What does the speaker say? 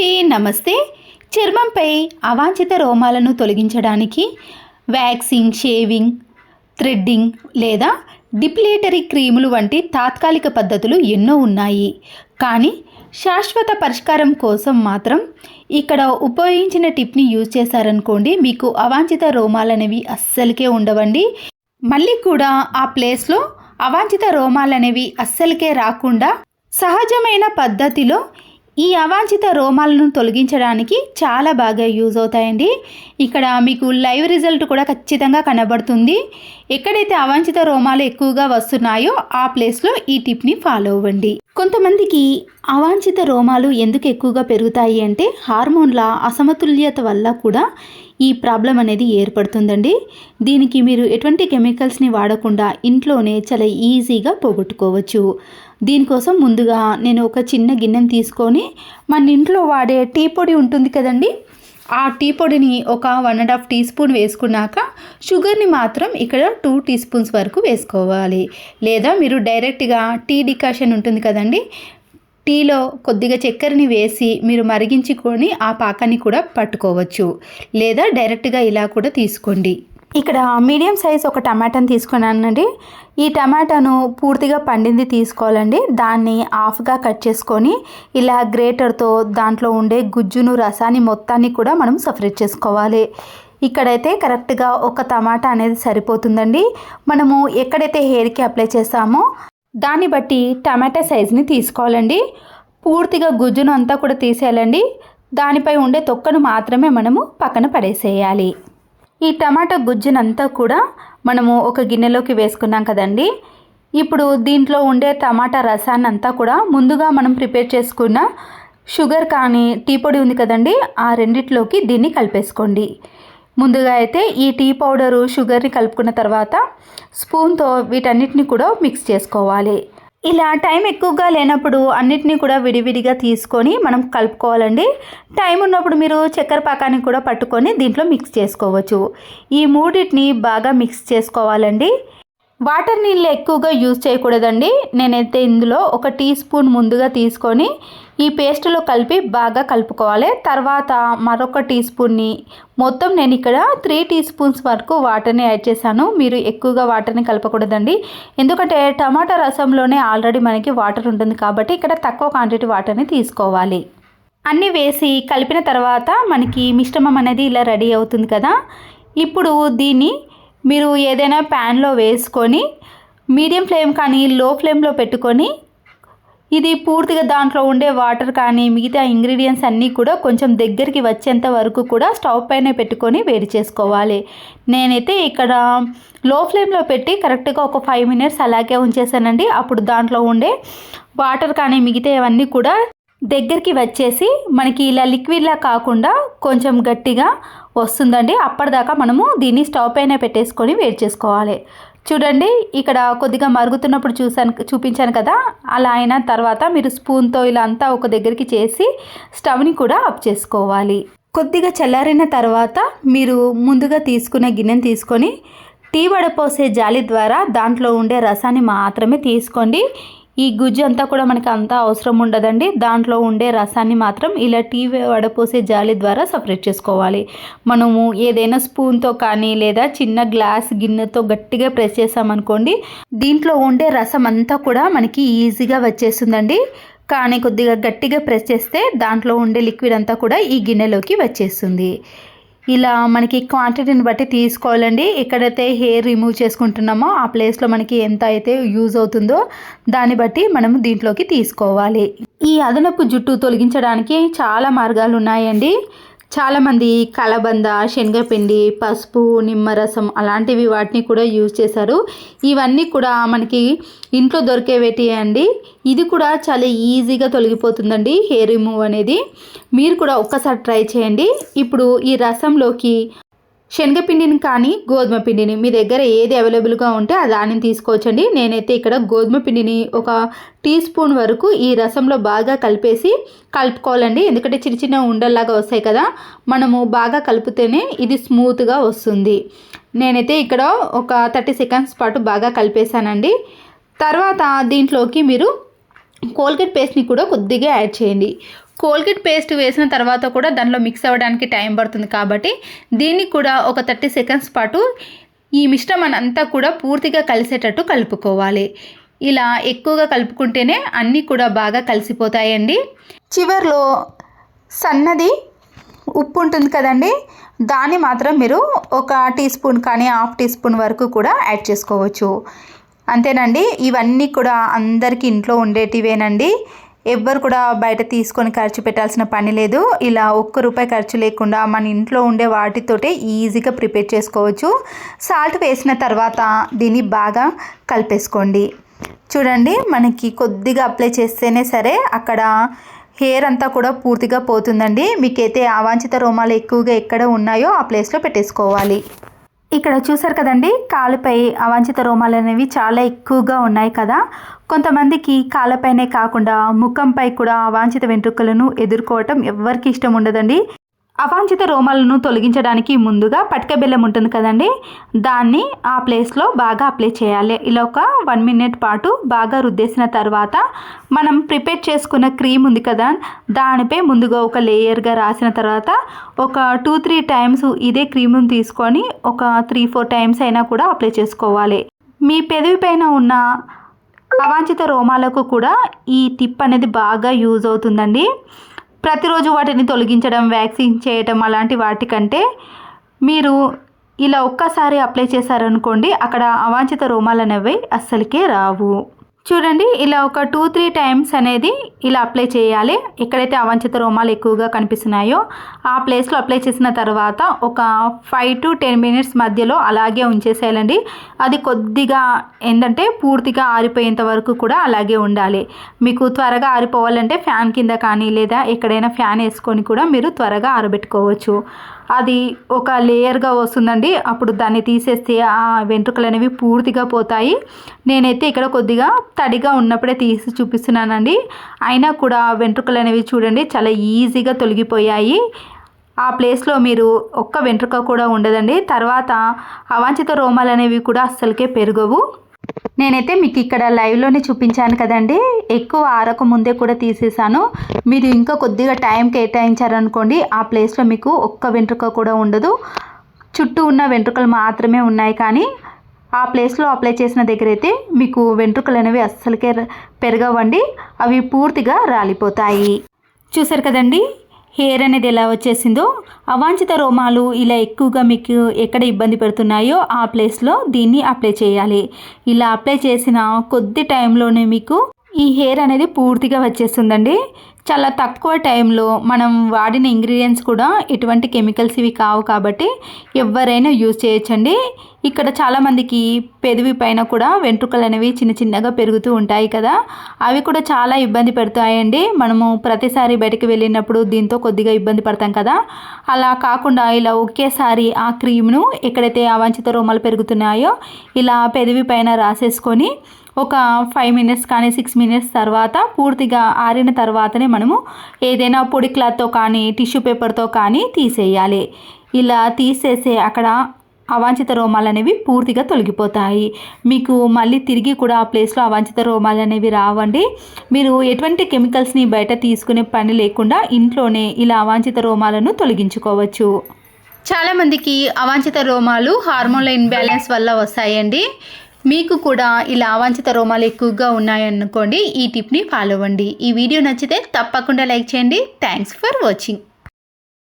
అండి నమస్తే. చర్మంపై అవాంఛిత రోమాలను తొలగించడానికి వ్యాక్సింగ్ షేవింగ్ థ్రెడ్డింగ్ లేదా డిప్లేటరీ క్రీములు వంటి తాత్కాలిక పద్ధతులు ఎన్నో ఉన్నాయి. కానీ శాశ్వత పరిష్కారం కోసం మాత్రం ఇక్కడ ఉపయోగించిన టిప్ని యూజ్ చేశారనుకోండి మీకు అవాంఛిత రోమాలనేవి అస్సలకే ఉండవండి. మళ్ళీ కూడా ఆ ప్లేస్లో అవాంఛిత రోమాలనేవి అస్సలకే రాకుండా సహజమైన పద్ధతిలో ఈ అవాంఛిత రోమాలను తొలగించడానికి చాలా బాగా యూజ్ అవుతాయండి. ఇక్కడ మీకు లైవ్ రిజల్ట్ కూడా ఖచ్చితంగా కనబడుతుంది. ఎక్కడైతే అవాంఛిత రోమాలు ఎక్కువగా వస్తున్నాయో ఆ ప్లేస్లో ఈ టిప్ని ఫాలో అవ్వండి. కొంతమందికి అవాంఛిత రోమాలు ఎందుకు ఎక్కువగా పెరుగుతాయి అంటే హార్మోన్ల అసమతుల్యత వల్ల కూడా ఈ ప్రాబ్లం అనేది ఏర్పడుతుందండి. దీనికి మీరు ఎటువంటి కెమికల్స్ని వాడకుండా ఇంట్లోనే చాలా ఈజీగా పోగొట్టుకోవచ్చు. దీనికోసం ముందుగా నేను ఒక చిన్న గిన్నెను తీసుకొని మన ఇంట్లో వాడే టీ పొడి ఉంటుంది కదండి ఆ టీ పొడిని ఒక one and half teaspoon వేసుకున్నాక షుగర్ని మాత్రం ఇక్కడ టూ టీ స్పూన్స్ వరకు వేసుకోవాలి. లేదా మీరు డైరెక్ట్గా టీ డికాషన్ ఉంటుంది కదండి టీలో కొద్దిగా చక్కెరని వేసి మీరు మరిగించుకొని ఆ పాకాన్ని కూడా పట్టుకోవచ్చు. లేదా డైరెక్ట్గా ఇలా కూడా తీసుకోండి. ఇక్కడ మీడియం సైజ్ ఒక టమాటాని తీసుకున్నానండి ఈ టమాటాను పూర్తిగా పండింది తీసుకోవాలండి. దాన్ని హాఫ్గా కట్ చేసుకొని ఇలా గ్రేటర్తో దాంట్లో ఉండే గుజ్జును రసాన్ని మొత్తాన్ని కూడా మనం సపరేట్ చేసుకోవాలి. ఇక్కడైతే కరెక్ట్గా ఒక టమాటా అనేది సరిపోతుందండి. మనము ఎక్కడైతే హెయిర్కి అప్లై చేస్తామో దాన్ని బట్టి టమాటా సైజ్ని తీసుకోవాలండి. పూర్తిగా గుజ్జును అంతా కూడా తీసేయాలండి. దానిపై ఉండే తొక్కను మాత్రమే మనము పక్కన పడేసేయాలి. ఈ టమాటా గుజ్జునంతా కూడా మనము ఒక గిన్నెలోకి వేసుకున్నాం కదండి. ఇప్పుడు దీంట్లో ఉండే టమాటా రసాన్ని అంతా కూడా ముందుగా మనం ప్రిపేర్ చేసుకున్న షుగర్ కానీ టీ పొడి ఉంది కదండి ఆ రెండిట్లోకి దీన్ని కలిపేసుకోండి. ముందుగా అయితే ఈ టీ పౌడరు షుగర్ని కలుపుకున్న తర్వాత స్పూన్తో వీటన్నిటిని కూడా మిక్స్ చేసుకోవాలి. ఇలా టైం ఎక్కువగా లేనప్పుడు అన్నిటినీ కూడా విడివిడిగా తీసుకొని మనం కలుపుకోవాలండి. టైం ఉన్నప్పుడు మీరు చక్కెర పాకాన్ని కూడా పట్టుకొని దీంట్లో మిక్స్ చేసుకోవచ్చు. ఈ మూడింటిని బాగా మిక్స్ చేసుకోవాలండి. వాటర్ నీళ్ళు ఎక్కువగా యూజ్ చేయకూడదండి. నేనైతే ఇందులో ఒక టీ స్పూన్ ముందుగా తీసుకొని ఈ పేస్ట్లో కలిపి బాగా కలుపుకోవాలి. తర్వాత మరొక టీ స్పూన్ని మొత్తం నేను ఇక్కడ త్రీ టీ స్పూన్స్ వరకు వాటర్ని యాడ్ చేశాను. మీరు ఎక్కువగా వాటర్ని కలపకూడదండి. ఎందుకంటే టమాటా రసంలోనే ఆల్రెడీ మనకి వాటర్ ఉంటుంది కాబట్టి ఇక్కడ తక్కువ క్వాంటిటీ వాటర్ని తీసుకోవాలి. అన్నీ వేసి కలిపిన తర్వాత మనకి మిశ్రమం అనేది ఇలా రెడీ అవుతుంది కదా. ఇప్పుడు దీన్ని మీరు ఏదైనా ప్యాన్లో వేసుకొని మీడియం ఫ్లేమ్ కానీ లో ఫ్లేమ్లో పెట్టుకొని ఇది పూర్తిగా దాంట్లో ఉండే వాటర్ కానీ మిగతా ఇంగ్రీడియంట్స్ అన్నీ కూడా కొంచెం దగ్గరికి వచ్చేంత వరకు కూడా స్టవ్ పైన పెట్టుకొని వేడి చేసుకోవాలి. నేనైతే ఇక్కడ లో ఫ్లేమ్లో పెట్టి కరెక్ట్గా ఒక ఫైవ్ మినిట్స్ అలాగే ఉంచేసానండి. అప్పుడు దాంట్లో ఉండే వాటర్ కానీ మిగతా అవన్నీ కూడా దగ్గరికి వచ్చేసి మనకి ఇలా లిక్విడ్లా కాకుండా కొంచెం గట్టిగా వస్తుందండి. అప్పటిదాకా మనము దీన్ని స్టవ్ పైన పెట్టేసుకొని వేడి చేసుకోవాలి. చూడండి ఇక్కడ కొద్దిగా మరుగుతున్నప్పుడు చూసాను చూపించాను కదా అలా అయిన తర్వాత మీరు స్పూన్తో ఇలా అంతా ఒక దగ్గరికి చేసి స్టవ్ని కూడా ఆఫ్ చేసుకోవాలి. కొద్దిగా చల్లారిన తర్వాత మీరు ముందుగా తీసుకున్న గిన్నెను తీసుకొని టీ వడపోసే జాలి ద్వారా దాంట్లో ఉండే రసాన్ని మాత్రమే తీసుకోండి. ఈ గుజ్జు అంతా కూడా మనకి అంతా అవసరం ఉండదండి. దాంట్లో ఉండే రసాన్ని మాత్రం ఇలా టీ వడపోసే జాలి ద్వారా సపరేట్ చేసుకోవాలి. మనము ఏదైనా స్పూన్తో కానీ లేదా చిన్న గ్లాస్ గిన్నెతో గట్టిగా ప్రెస్ చేసామనుకోండి దీంట్లో ఉండే రసం అంతా కూడా మనకి ఈజీగా వచ్చేస్తుందండి. కానీ కొద్దిగా గట్టిగా ప్రెస్ చేస్తే దాంట్లో ఉండే లిక్విడ్ అంతా కూడా ఈ గిన్నెలోకి వచ్చేస్తుంది. ఇలా మనకి క్వాంటిటీని బట్టి తీసుకోవాలండి. ఎక్కడైతే హెయిర్ రిమూవ్ చేసుకుంటున్నామో ఆ ప్లేస్లో మనకి ఎంత అయితే యూజ్ అవుతుందో దాన్ని బట్టి మనం దీంట్లోకి తీసుకోవాలి. ఈ అదనపు జుట్టు తొలగించడానికి చాలా మార్గాలు ఉన్నాయండి. చాలామంది కలబంద శనగపిండి పసుపు నిమ్మరసం అలాంటివి వాటిని కూడా యూజ్ చేశారు. ఇవన్నీ కూడా మనకి ఇంట్లో దొరికేవేటి అండి? ఇది కూడా చాలా ఈజీగా తొలగిపోతుందండి హెయిర్ రిమూవ్ అనేది. మీరు కూడా ఒక్కసారి ట్రై చేయండి. ఇప్పుడు ఈ రసంలోకి శనగపిండిని కానీ గోధుమ పిండిని మీ దగ్గర ఏది అవైలబుల్గా ఉంటే దానిని తీసుకోవచ్చండి. నేనైతే ఇక్కడ గోధుమ పిండిని ఒక టీ స్పూన్ వరకు ఈ రసంలో బాగా కలిపేసి కలుపుకోవాలండి. ఎందుకంటే చిన్న చిన్న ఉండల్లాగా వస్తాయి కదా మనము బాగా కలిపితేనే ఇది స్మూత్గా వస్తుంది. నేనైతే ఇక్కడ ఒక థర్టీ సెకండ్స్ పాటు బాగా కలిపేశానండి. తర్వాత దీంట్లోకి మీరు కోల్గేట్ పేస్ట్ని కూడా కొద్దిగా యాడ్ చేయండి. కోల్గేట్ పేస్ట్ వేసిన తర్వాత కూడా దానిలో మిక్స్ అవ్వడానికి టైం పడుతుంది కాబట్టి దీన్ని కూడా ఒక థర్టీ సెకండ్స్ పాటు ఈ మిశ్రమాన్ని అంతా కూడా పూర్తిగా కలిసేటట్టు కలుపుకోవాలి. ఇలా ఎక్కువగా కలుపుకుంటేనే అన్నీ కూడా బాగా కలిసిపోతాయండి. చివర్లో సన్నది ఉప్పు ఉంటుంది కదండి దాన్ని మాత్రం మీరు ఒక టీ స్పూన్ కానీ హాఫ్ టీ స్పూన్ వరకు కూడా యాడ్ చేసుకోవచ్చు. అంతేనండి ఇవన్నీ కూడా అందరికీ ఇంట్లో ఉండేటివేనండి. ఎవ్వరు కూడా బయట తీసుకొని ఖర్చు పెట్టాల్సిన పని లేదు. ఇలా ఒక్క రూపాయి ఖర్చు లేకుండా మన ఇంట్లో ఉండే వాటితోటే ఈజీగా ప్రిపేర్ చేసుకోవచ్చు. సాల్ట్ వేసిన తర్వాత దీన్ని బాగా కలిపేసుకోండి. చూడండి మనకి కొద్దిగా అప్లై చేస్తేనే సరే అక్కడ హెయిర్ అంతా కూడా పూర్తిగా పోతుందండి. మీకైతే అవాంఛిత రోమాలు ఎక్కువగా ఎక్కడ ఉన్నాయో ఆ ప్లేస్లో పెట్టేసుకోవాలి. ఇక్కడ చూసారు కదండి కాలుపై అవాంఛిత రోమాలు అనేవి చాలా ఎక్కువగా ఉన్నాయి కదా. కొంతమందికి కాళ్ళపైనే కాకుండా ముఖంపై కూడా అవాంఛిత వెంట్రుకలను ఎదుర్కోవటం ఎవరికి ఇష్టం ఉండదండి. అవాంఛిత రోమాలను తొలగించడానికి ముందుగా పటిక బెల్లం ఉంటుంది కదండి. దాన్ని ఆ ప్లేస్లో బాగా అప్లై చేయాలి. ఇలా ఒక వన్ మినిట్ పాటు బాగా రుద్దేసిన తర్వాత మనం ప్రిపేర్ చేసుకున్న క్రీమ్ ఉంది కదా దానిపై ముందుగా ఒక లేయర్గా రాసిన తర్వాత ఒక టూ త్రీ టైమ్స్ ఇదే క్రీమ్ను తీసుకొని ఒక త్రీ ఫోర్ టైమ్స్ అయినా కూడా అప్లై చేసుకోవాలి. మీ పెదవి పైన ఉన్న అవాంఛిత రోమాలకు కూడా ఈ టిప్ అనేది బాగా యూజ్ అవుతుందండి. ప్రతిరోజు వాటిని తొలగించడం వ్యాక్సిన్ చేయటం అలాంటి వాటికంటే మీరు ఇలా ఒక్కసారి అప్లై చేశారనుకోండి అక్కడ అవాంఛిత రోమాలు అనేవి అస్సలకే రావు. చూడండి ఇలా ఒక టూ త్రీ టైమ్స్ అనేది ఇలా అప్లై చేయాలి. ఎక్కడైతే అవంచిత రోమాలు ఎక్కువగా కనిపిస్తున్నాయో ఆ ప్లేస్లో అప్లై చేసిన తర్వాత ఒక ఫైవ్ టు టెన్ మినిట్స్ మధ్యలో అలాగే ఉంచేసేయాలండి. అది కొద్దిగా ఏంటంటే పూర్తిగా ఆరిపోయేంత వరకు కూడా అలాగే ఉండాలి. మీకు త్వరగా ఆరిపోవాలంటే ఫ్యాన్ కింద కానీ లేదా ఎక్కడైనా ఫ్యాన్ వేసుకొని కూడా మీరు త్వరగా ఆరబెట్టుకోవచ్చు. అది ఒక లేయర్గా వస్తుందండి. అప్పుడు దాన్ని తీసేస్తే ఆ వెంట్రుకలు అనేవి పూర్తిగా పోతాయి. నేనైతే ఇక్కడ కొద్దిగా తడిగా ఉన్నప్పుడే తీసి చూపిస్తున్నానండి. అయినా కూడా వెంట్రుకలు అనేవి చూడండి చాలా ఈజీగా తొలగిపోయాయి. ఆ ప్లేస్లో మీరు ఒక్క వెంట్రుక కూడా ఉండదండి. తర్వాత అవాంఛిత రోమాలు అనేవి కూడా అస్సలకే పెరగవు. నేనైతే మీకు ఇక్కడ లైవ్లోనే చూపించాను కదండి. ఎక్కువ ఆరక ముందే కూడా తీసేసాను మీరు ఇంకా కొద్దిగా టైం కేటాయించారనుకోండి ఆ ప్లేస్లో మీకు ఒక్క వెంట్రుక కూడా ఉండదు. చుట్టూ ఉన్న వెంట్రుకలు మాత్రమే ఉన్నాయి కానీ ఆ ప్లేస్లో అప్లై చేసిన దగ్గర అయితే మీకు వెంట్రుకలు అనేవి అస్సలకే పెరగవండి. అవి పూర్తిగా రాలిపోతాయి. చూసారు కదండి హెయిర్ అనేది ఎలా వచ్చేసిందో అవాంఛిత రోమాలు ఇలా ఎక్కువగా మీకు ఎక్కడ ఇబ్బంది పెడుతున్నాయో ఆ ప్లేస్లో దీన్ని అప్లై చేయాలి. ఇలా అప్లై చేసిన కొద్ది టైంలోనే మీకు ఈ హెయిర్ అనేది పూర్తిగా వచ్చేస్తుందండి. చాలా తక్కువ టైంలో మనం వాడిన ఇంగ్రీడియంట్స్ కూడా ఎటువంటి కెమికల్స్ ఇవి కావు కాబట్టి ఎవరైనా యూజ్ చేయొచ్చండి. ఇక్కడ చాలామందికి పెదవి పైన కూడా వెంట్రుకలు అనేవి చిన్న చిన్నగా పెరుగుతూ ఉంటాయి కదా. అవి కూడా చాలా ఇబ్బంది పెడతాయండి. మనము ప్రతిసారి బయటకు వెళ్ళినప్పుడు దీంతో కొద్దిగా ఇబ్బంది పడతాం కదా. అలా కాకుండా ఇలా ఒకేసారి ఆ క్రీమ్ను ఎక్కడైతే అవాంఛిత రోమాలు పెరుగుతున్నాయో ఇలా పెదవి పైన రాసేసుకొని ఒక ఫైవ్ మినిట్స్ కానీ సిక్స్ మినిట్స్ తర్వాత పూర్తిగా ఆరిన తర్వాతనే మనము ఏదైనా పొడి క్లాత్తో కానీ టిష్యూ పేపర్తో కానీ తీసేయాలి. ఇలా తీసేసే అక్కడ అవాంఛిత రోమాలు అనేవి పూర్తిగా తొలగిపోతాయి. మీకు మళ్ళీ తిరిగి కూడా ఆ ప్లేస్లో అవాంఛిత రోమాలు అనేవి రావండి. మీరు ఎటువంటి కెమికల్స్ని బయట తీసుకునే పని లేకుండా ఇంట్లోనే ఇలా అవాంఛిత రోమాలను తొలగించుకోవచ్చు. చాలామందికి అవాంఛిత రోమాలు హార్మోన్ల ఇన్బ్యాలెన్స్ వల్ల వస్తాయండి. మీకు కూడా ఇలా అవాంఛిత రోమాలు ఎక్కువగా ఉన్నాయనుకోండి ఈ టిప్ని ఫాలో అవ్వండి. ఈ వీడియో నచ్చితే తప్పకుండా లైక్ చేయండి. Thanks for watching